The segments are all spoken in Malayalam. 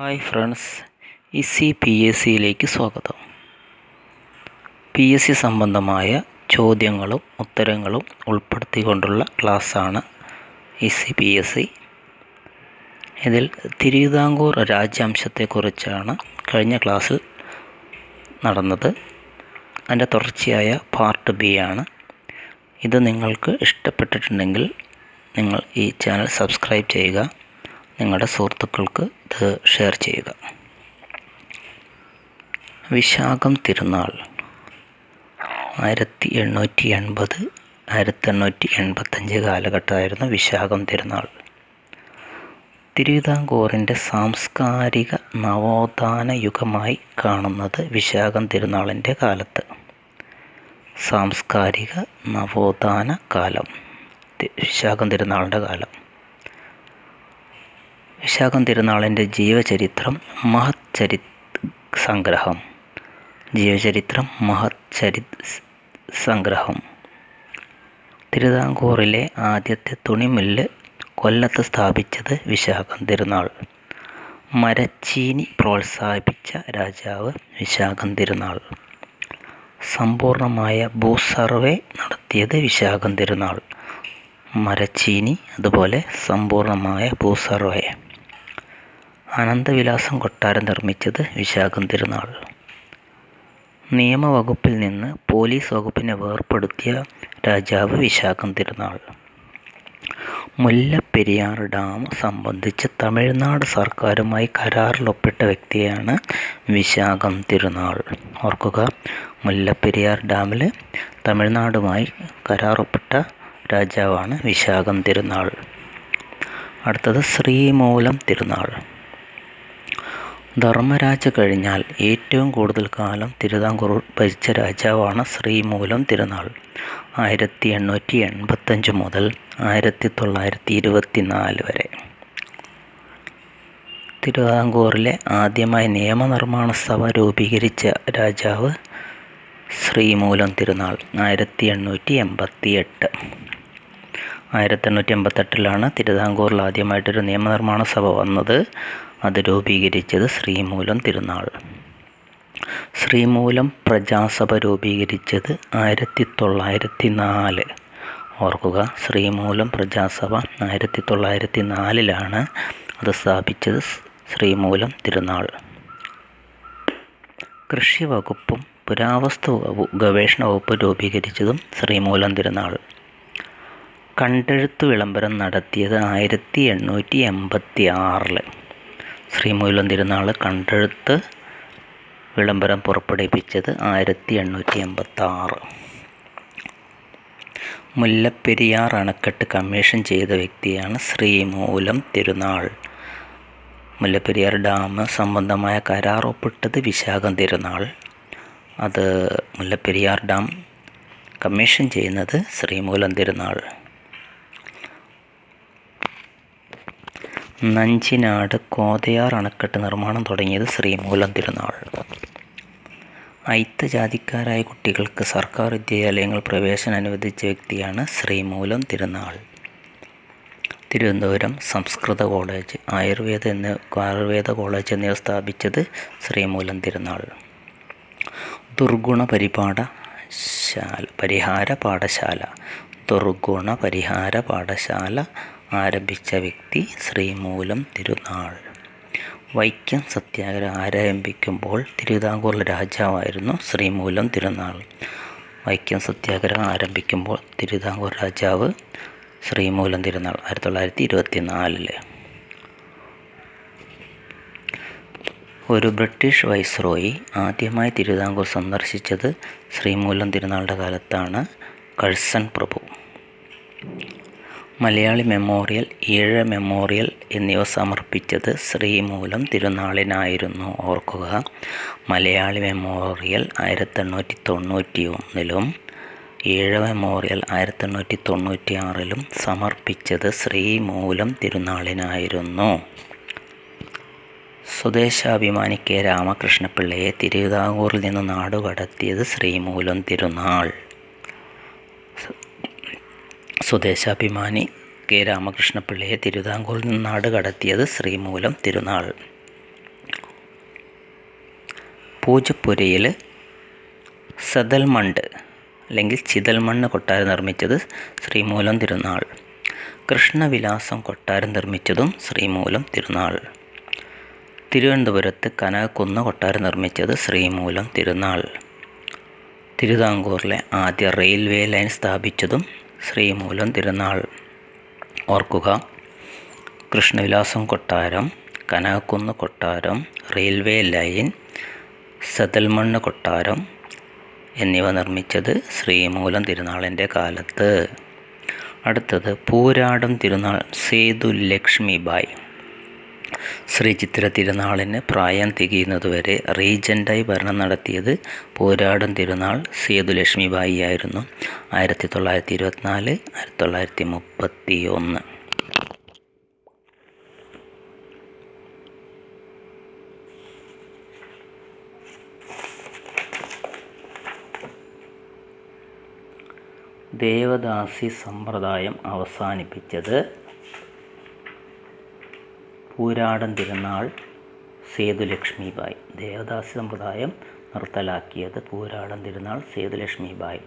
Hi friends easy P S സിയിലേക്ക് സ്വാഗതം. പി എസ് സി സംബന്ധമായ ചോദ്യങ്ങളും ഉത്തരങ്ങളും ഉൾപ്പെടുത്തിക്കൊണ്ടുള്ള ക്ലാസ്സാണ് ഇസി പി എസ് സി. ഇതിൽ തിരുവിതാംകൂർ രാജ്യാംശത്തെക്കുറിച്ചാണ് കഴിഞ്ഞ ക്ലാസ്സിൽ നടന്നത്. അതിന്റെ തുടർച്ചയായ പാർട്ട് ബി ആണ്. ഇത് നിങ്ങൾക്ക് ഇഷ്ടപ്പെട്ടിട്ടുണ്ടെങ്കിൽ നിങ്ങൾ ഈ ചാനൽ സബ്സ്ക്രൈബ് ചെയ്യുക. നിങ്ങളുടെ സുഹൃത്തുക്കൾക്ക് ഇത് ഷെയർ ചെയ്യുക. വിശാഖം തിരുനാൾ ആയിരത്തി എണ്ണൂറ്റി എൺപത് ആയിരത്തി എണ്ണൂറ്റി എൺപത്തഞ്ച് കാലഘട്ടമായിരുന്നു വിശാഖം തിരുനാൾ. തിരുവിതാംകൂറിന്റെ സാംസ്കാരിക നവോത്ഥാന യുഗമായി കാണുന്നത് വിശാഖം തിരുനാളിന്റെ കാലത്ത്. സാംസ്കാരിക നവോത്ഥാന കാലം വിശാഖം തിരുനാളിന്റെ കാലം. വിശാഖം തിരുനാളിന്റെ ജീവചരിത്രം മഹത് ചരി സംഗ്രഹം. ജീവചരിത്രം മഹത് ചരി സംഗ്രഹം. തിരുവിതാംകൂറിലെ ആദ്യത്തെ തുണിമില്ല് കൊല്ലത്ത് സ്ഥാപിച്ചത് വിശാഖം തിരുനാൾ. മരച്ചീനി പ്രോത്സാഹിപ്പിച്ച രാജാവ് വിശാഖം തിരുനാൾ. സമ്പൂർണമായ ഭൂസർവേ നടത്തിയത് വിശാഖം തിരുനാൾ. മരച്ചീനി അതുപോലെ സമ്പൂർണമായ ഭൂസർവേ. അനന്തവിലാസം കൊട്ടാരം നിർമ്മിച്ചത് വിശാഖം തിരുനാൾ. നിയമവകുപ്പിൽ നിന്ന് പോലീസ് വകുപ്പിനെ വേർപ്പെടുത്തിയ രാജാവ് വിശാഖം തിരുനാൾ. മുല്ലപ്പെരിയാർ ഡാം സംബന്ധിച്ച് തമിഴ്നാട് സർക്കാരുമായി കരാറിലൊപ്പിട്ട വ്യക്തിയാണ് വിശാഖം തിരുനാൾ. ഓർക്കുക മുല്ലപ്പെരിയാർ ഡാമിൽ തമിഴ്നാടുമായി കരാറൊപ്പിട്ട രാജാവാണ് വിശാഖം തിരുനാൾ. അടുത്തത് ശ്രീമൂലം തിരുനാൾ. ധർമ്മരാജ കഴിഞ്ഞാൽ ഏറ്റവും കൂടുതൽ കാലം തിരുവിതാംകൂർ ഭരിച്ച രാജാവാണ് ശ്രീമൂലം തിരുനാൾ. ആയിരത്തി എണ്ണൂറ്റി എൺപത്തഞ്ച് മുതൽ ആയിരത്തി തൊള്ളായിരത്തി ഇരുപത്തി നാല് വരെ. തിരുവിതാംകൂറിലെ ആദ്യമായി നിയമനിർമ്മാണ സഭ രൂപീകരിച്ച രാജാവ് ശ്രീമൂലം തിരുനാൾ ആയിരത്തി എണ്ണൂറ്റി എൺപത്തി എട്ട് ആയിരത്തി എണ്ണൂറ്റി എൺപത്തെട്ടിലാണ് തിരുവിതാംകൂറിൽ ആദ്യമായിട്ടൊരു നിയമനിർമ്മാണ സഭ വന്നത്. അത് രൂപീകരിച്ചത് ശ്രീമൂലം തിരുനാൾ. ശ്രീമൂലം പ്രജാസഭ രൂപീകരിച്ചത് ആയിരത്തി തൊള്ളായിരത്തി നാല് ഓർക്കുക ശ്രീമൂലം പ്രജാസഭ ആയിരത്തി തൊള്ളായിരത്തി നാലിലാണ് അത് സ്ഥാപിച്ചത് ശ്രീമൂലം തിരുനാൾ. കൃഷി വകുപ്പും പുരാവസ്തു ഗവേഷണ വകുപ്പ് രൂപീകരിച്ചതും ശ്രീമൂലം തിരുനാൾ. കണ്ടെഴുത്ത് വിളംബരം നടത്തിയത് ആയിരത്തി എണ്ണൂറ്റി എൺപത്തി ആറിൽ ശ്രീമൂലം തിരുനാൾ കണ്ടെഴുത്ത് വിളംബരം പുറപ്പെടുവിപ്പിച്ചത് ആയിരത്തി എണ്ണൂറ്റി എൺപത്തി ആറ് മുല്ലപ്പെരിയാർ അണക്കെട്ട് കമ്മീഷൻ ചെയ്ത വ്യക്തിയാണ് ശ്രീമൂലം തിരുനാൾ. മുല്ലപ്പെരിയാർ ഡാം സംബന്ധമായ കരാർ ഒപ്പിട്ടത് വിശാഖം തിരുനാൾ. അത് മുല്ലപ്പെരിയാർ ഡാം കമ്മീഷൻ ചെയ്യുന്നത് ശ്രീമൂലം തിരുനാൾ. നഞ്ചിനാട് കോതയാർ അണക്കെട്ട് നിർമ്മാണം തുടങ്ങിയത് ശ്രീമൂലം തിരുനാൾ. അയിത്ത ജാതിക്കാരായ കുട്ടികൾക്ക് സർക്കാർ വിദ്യാലയങ്ങൾ പ്രവേശനം അനുവദിച്ച വ്യക്തിയാണ് ശ്രീമൂലം തിരുനാൾ. തിരുവനന്തപുരം സംസ്കൃത കോളേജ് ആയുർവേദ എന്ന ആയുർവേദ കോളേജ് എന്നിവ സ്ഥാപിച്ചത് ശ്രീമൂലം തിരുനാൾ. ദുർഗുണ പരിപാഠശാല പരിഹാര പാഠശാല ദുർഗുണ പരിഹാര പാഠശാല ആരംഭിച്ച വ്യക്തി ശ്രീമൂലം തിരുനാൾ. വൈക്കം സത്യാഗ്രഹം ആരംഭിക്കുമ്പോൾ തിരുവിതാംകൂറിലെ രാജാവായിരുന്നു ശ്രീമൂലം തിരുനാൾ. വൈക്കം സത്യാഗ്രഹം ആരംഭിക്കുമ്പോൾ തിരുവിതാംകൂർ രാജാവ് ശ്രീമൂലം തിരുനാൾ ആയിരത്തി തൊള്ളായിരത്തി ഇരുപത്തി നാലിൽ ഒരു ബ്രിട്ടീഷ് വൈസ്രോയി ആദ്യമായി തിരുവിതാംകൂർ സന്ദർശിച്ചത് ശ്രീമൂലം തിരുനാളുടെ കാലത്താണ് കഴ്സൺ പ്രഭു. മലയാളി മെമ്മോറിയൽ ഈഴ മെമ്മോറിയൽ എന്നിവ സമർപ്പിച്ചത് ശ്രീമൂലം തിരുനാളിനായിരുന്നു. ഓർക്കുക മലയാളി മെമ്മോറിയൽ ആയിരത്തി എണ്ണൂറ്റി തൊണ്ണൂറ്റി ഒന്നിലും ഈഴ മെമ്മോറിയൽ ആയിരത്തി എണ്ണൂറ്റി തൊണ്ണൂറ്റി ആറിലും സമർപ്പിച്ചത് ശ്രീമൂലം തിരുനാളിനായിരുന്നു. സ്വദേശാഭിമാനി കെ രാമകൃഷ്ണപിള്ളയെ തിരുവിതാംകൂറിൽ നിന്ന് നാടുകടത്തിയത് ശ്രീമൂലം തിരുനാൾ. സ്വദേശാഭിമാനി കെ രാമകൃഷ്ണപിള്ളയെ തിരുവിതാംകൂർ നാട് കടത്തിയത് ശ്രീമൂലം തിരുനാൾ. പൂജപ്പുരയിൽ സദൽമണ്ട് അല്ലെങ്കിൽ ചിതൽമണ്ണ് കൊട്ടാരം നിർമ്മിച്ചത് ശ്രീമൂലം തിരുനാൾ. കൃഷ്ണവിലാസം കൊട്ടാരം നിർമ്മിച്ചതും ശ്രീമൂലം തിരുനാൾ. തിരുവനന്തപുരത്ത് കനകക്കുന്ന് കൊട്ടാരം നിർമ്മിച്ചത് ശ്രീമൂലം തിരുനാൾ. തിരുവിതാംകൂറിലെ ആദ്യ റെയിൽവേ ലൈൻ സ്ഥാപിച്ചതും ശ്രീമൂലം തിരുനാൾ. ഓർക്കുക കൃഷ്ണവിലാസം കൊട്ടാരം കനകക്കുന്ന് കൊട്ടാരം റെയിൽവേ ലൈൻ സതൽമണ്ണ് കൊട്ടാരം എന്നിവ നിർമ്മിച്ചത് ശ്രീമൂലം തിരുനാളിന്റെ കാലത്ത്. അടുത്തത് പൂരാടം തിരുനാൾ സേതു ലക്ഷ്മിബായ് ശ്രീ ചിത്ര തിരുനാളിന് പ്രായം തികയുന്നതുവരെ റീജന്റായി ഭരണം നടത്തിയത് പോരാടൻ തിരുനാൾ സേതുലക്ഷ്മി ബായി ആയിരുന്നു ആയിരത്തി തൊള്ളായിരത്തി ഇരുപത്തിനാല് ആയിരത്തി തൊള്ളായിരത്തി മുപ്പത്തി ഒന്ന് ദേവദാസി സമ്പ്രദായം അവസാനിപ്പിച്ചത് പൂരാടൻ തിരുനാൾ സേതുലക്ഷ്മിബായ്. ദേവദാസി സമ്പ്രദായം നിർത്തലാക്കിയത് പൂരാടൻ തിരുനാൾ സേതുലക്ഷ്മിബായ്.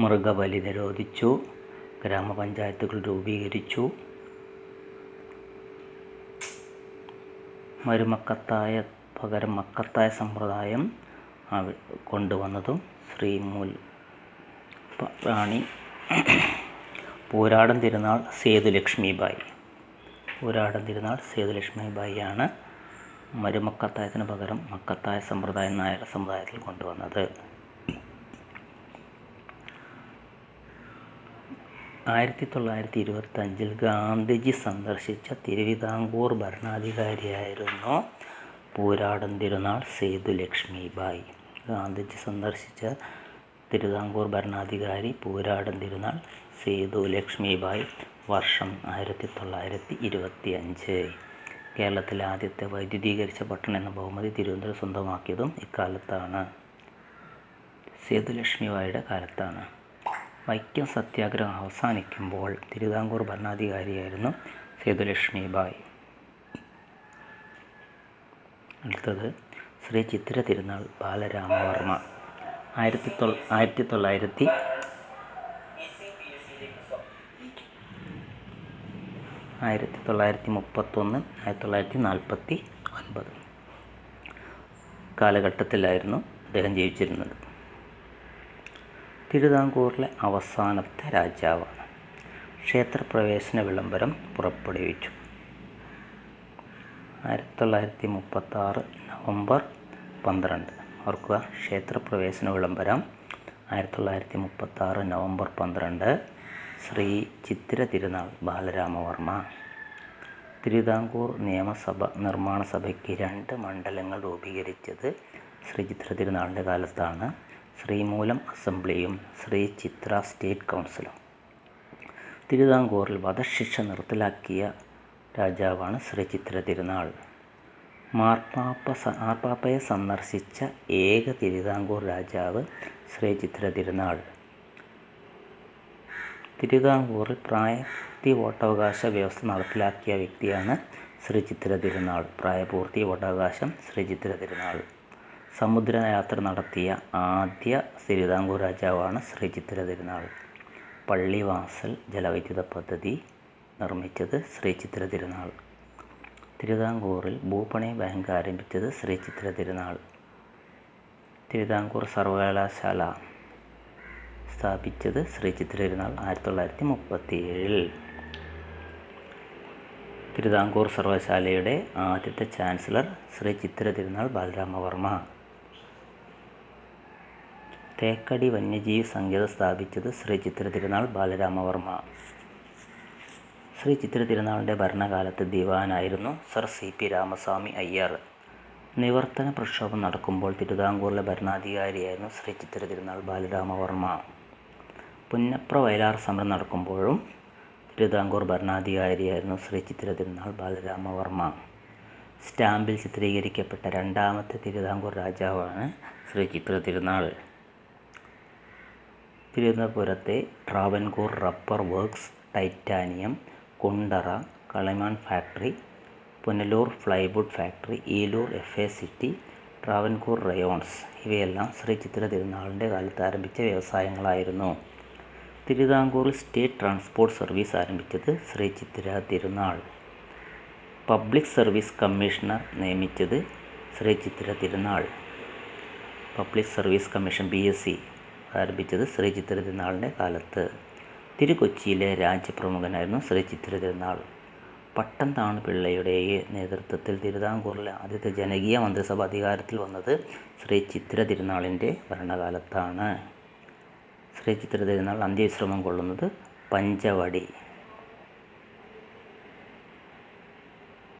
മൃഗബലി നിരോധിച്ചു ഗ്രാമപഞ്ചായത്തുകൾ രൂപീകരിച്ചു. മരുമക്കത്തായ പകരം മക്കത്തായ സമ്പ്രദായം കൊണ്ടുവന്നതും ശ്രീമൂൽ റാണി പൂരാടൻ തിരുനാൾ സേതുലക്ഷ്മിബായി. പൂരാടൻ തിരുനാൾ സേതുലക്ഷ്മി ആണ് മരുമക്കത്തായത്തിന് പകരം മക്കത്തായ സമ്പ്രദായം നായർ സമുദായത്തിൽ കൊണ്ടുവന്നത്. ആയിരത്തി തൊള്ളായിരത്തി ഇരുപത്തഞ്ചിൽ ഗാന്ധിജി സന്ദർശിച്ച തിരുവിതാംകൂർ ഭരണാധികാരിയായിരുന്നു പൂരാടൻ തിരുനാൾ സേതു ലക്ഷ്മിബായി ഗാന്ധിജി സന്ദർശിച്ച തിരുവിതാംകൂർ ഭരണാധികാരി പൂരാടൻ തിരുനാൾ സേതു ലക്ഷ്മിബായി വർഷം ആയിരത്തി തൊള്ളായിരത്തി ഇരുപത്തി അഞ്ച് കേരളത്തിലെ ആദ്യത്തെ വൈദ്യുതീകരിച്ച പട്ടണം എന്ന ബഹുമതി തിരുവനന്തപുരം സ്വന്തമാക്കിയതും ഇക്കാലത്താണ്. സേതുലക്ഷ്മിബായിയുടെ കാലത്താണ്. വൈക്കം സത്യാഗ്രഹം അവസാനിക്കുമ്പോൾ തിരുവിതാംകൂർ ഭരണാധികാരിയായിരുന്നു സേതുലക്ഷ്മി ബായ്. അടുത്തത് ശ്രീ ചിത്ര തിരുനാൾ ബാലരാമവർമ്മ. ആയിരത്തി തൊള്ള ആയിരത്തി തൊള്ളായിരത്തി ആയിരത്തി തൊള്ളായിരത്തി മുപ്പത്തൊന്ന് ആയിരത്തി തൊള്ളായിരത്തി നാൽപ്പത്തി ഒൻപത് കാലഘട്ടത്തിലായിരുന്നു അദ്ദേഹം ജീവിച്ചിരുന്നത്. തിരുവിതാംകൂറിലെ അവസാനത്തെ രാജാവാണ്. ക്ഷേത്രപ്രവേശന വിളംബരം പുറപ്പെടുവിച്ചു. ആയിരത്തി തൊള്ളായിരത്തി മുപ്പത്തി ആറ് നവംബർ പന്ത്രണ്ട് ഓർക്കുക ക്ഷേത്രപ്രവേശന വിളംബരം ആയിരത്തി തൊള്ളായിരത്തി മുപ്പത്തി ആറ് നവംബർ പന്ത്രണ്ട് ശ്രീ ചിത്തിര തിരുനാൾ ബാലരാമവർമ്മ. തിരുവിതാംകൂർ നിയമസഭ നിർമ്മാണ സഭയ്ക്ക് രണ്ട് മണ്ഡലങ്ങൾ രൂപീകരിച്ചത് ശ്രീ ചിത്ര തിരുനാളിന്റെ കാലത്താണ്. ശ്രീമൂലം അസംബ്ലിയും ശ്രീ ചിത്ര സ്റ്റേറ്റ് കൗൺസിലും. തിരുവിതാംകൂറിൽ വധശിക്ഷ നിർത്തലാക്കിയ രാജാവാണ് ശ്രീ ചിത്ര തിരുനാൾ. മാർപ്പാപ്പ മാർപ്പാപ്പയെ സന്ദർശിച്ച ഏക തിരുവിതാംകൂർ രാജാവ് ശ്രീ ചിത്ര തിരുനാൾ. തിരുവിതാംകൂറിൽ പ്രായപൂർത്തി വോട്ടവകാശ വ്യവസ്ഥ നടപ്പിലാക്കിയ വ്യക്തിയാണ് ശ്രീ ചിത്ര തിരുനാൾ പ്രായപൂർത്തി വോട്ടവകാശം ശ്രീ ചിത്ര തിരുനാൾ സമുദ്രയാത്ര നടത്തിയ ആദ്യ തിരുവിതാംകൂർ രാജാവാണ് ശ്രീ ചിത്ര തിരുനാൾ പള്ളിവാസൽ ജലവൈദ്യുത പദ്ധതി നിർമ്മിച്ചത് ശ്രീ ചിത്ര തിരുനാൾ തിരുവിതാംകൂറിൽ ഭൂപണി ബാങ്ക് ആരംഭിച്ചത് ശ്രീ ചിത്ര തിരുനാൾ തിരുവിതാംകൂർ സർവകലാശാല സ്ഥാപിച്ചത് ശ്രീ ചിത്ര തിരുനാൾ ആയിരത്തി തൊള്ളായിരത്തി മുപ്പത്തി ഏഴിൽ തിരുവിതാംകൂർ സർവകലാശാലയുടെ ആദ്യത്തെ ചാൻസലർ ശ്രീ ചിത്ര തിരുനാൾ ബാലരാമവർമ്മ. തേക്കടി വന്യജീവി സങ്കേതം സ്ഥാപിച്ചത് ശ്രീ ചിത്ര തിരുനാൾ ബാലരാമവർമ്മ. ശ്രീ ചിത്ര തിരുനാളിന്റെ ഭരണകാലത്ത് ദിവാനായിരുന്നു sir C P Ramaswamy Iyer. Nivarthana പ്രക്ഷോഭം നടക്കുമ്പോൾ തിരുവിതാംകൂറിലെ ഭരണാധികാരിയായിരുന്നു ശ്രീ ചിത്ര തിരുനാൾ ബാലരാമവർമ്മ. പുന്നപ്ര വയലാർ സമരം നടക്കുമ്പോഴും തിരുവിതാംകൂർ ഭരണാധികാരിയായിരുന്നു ശ്രീ ചിത്ര തിരുനാൾ ബാലരാമവർമ്മ. സ്റ്റാമ്പിൽ ചിത്രീകരിക്കപ്പെട്ട രണ്ടാമത്തെ തിരുവിതാംകൂർ രാജാവാണ് ശ്രീ ചിത്ര തിരുനാൾ തിരുവനന്തപുരത്തെ Travancore rubber works titanium Kundara കളിമാൺ factory Punalur plywood factory Eloor F A C T Travancore rayons ഇവയെല്ലാം ശ്രീ ചിത്ര തിരുനാളിന്റെ കാലത്ത് ആരംഭിച്ച വ്യവസായങ്ങളായിരുന്നു. തിരുവിതാംകൂറിൽ സ്റ്റേറ്റ് ട്രാൻസ്പോർട്ട് സർവീസ് ആരംഭിച്ചത് Sree Chithira Thirunal. Public service commissioner നിയമിച്ചത് Sree Chithira Thirunal. Public service commission B S C ആരംഭിച്ചത് ശ്രീ ചിത്തിര തിരുനാളിന്റെ കാലത്ത്. തിരുക്കൊച്ചിയിലെ രാജ്യപ്രമുഖനായിരുന്നു ശ്രീ ചിത്തിര തിരുനാൾ. പട്ടം താണു പിള്ളയുടെ നേതൃത്വത്തിൽ തിരുവിതാംകൂറിലെ ആദ്യത്തെ ജനകീയ മന്ത്രിസഭ അധികാരത്തിൽ വന്നത് ശ്രീ ചിത്തിര തിരുനാളിന്റെ ഭരണകാലത്താണ്. ശ്രീ തിരുനാൾ അന്ത്യവിശ്രമം കൊള്ളുന്നത് പഞ്ചവടി.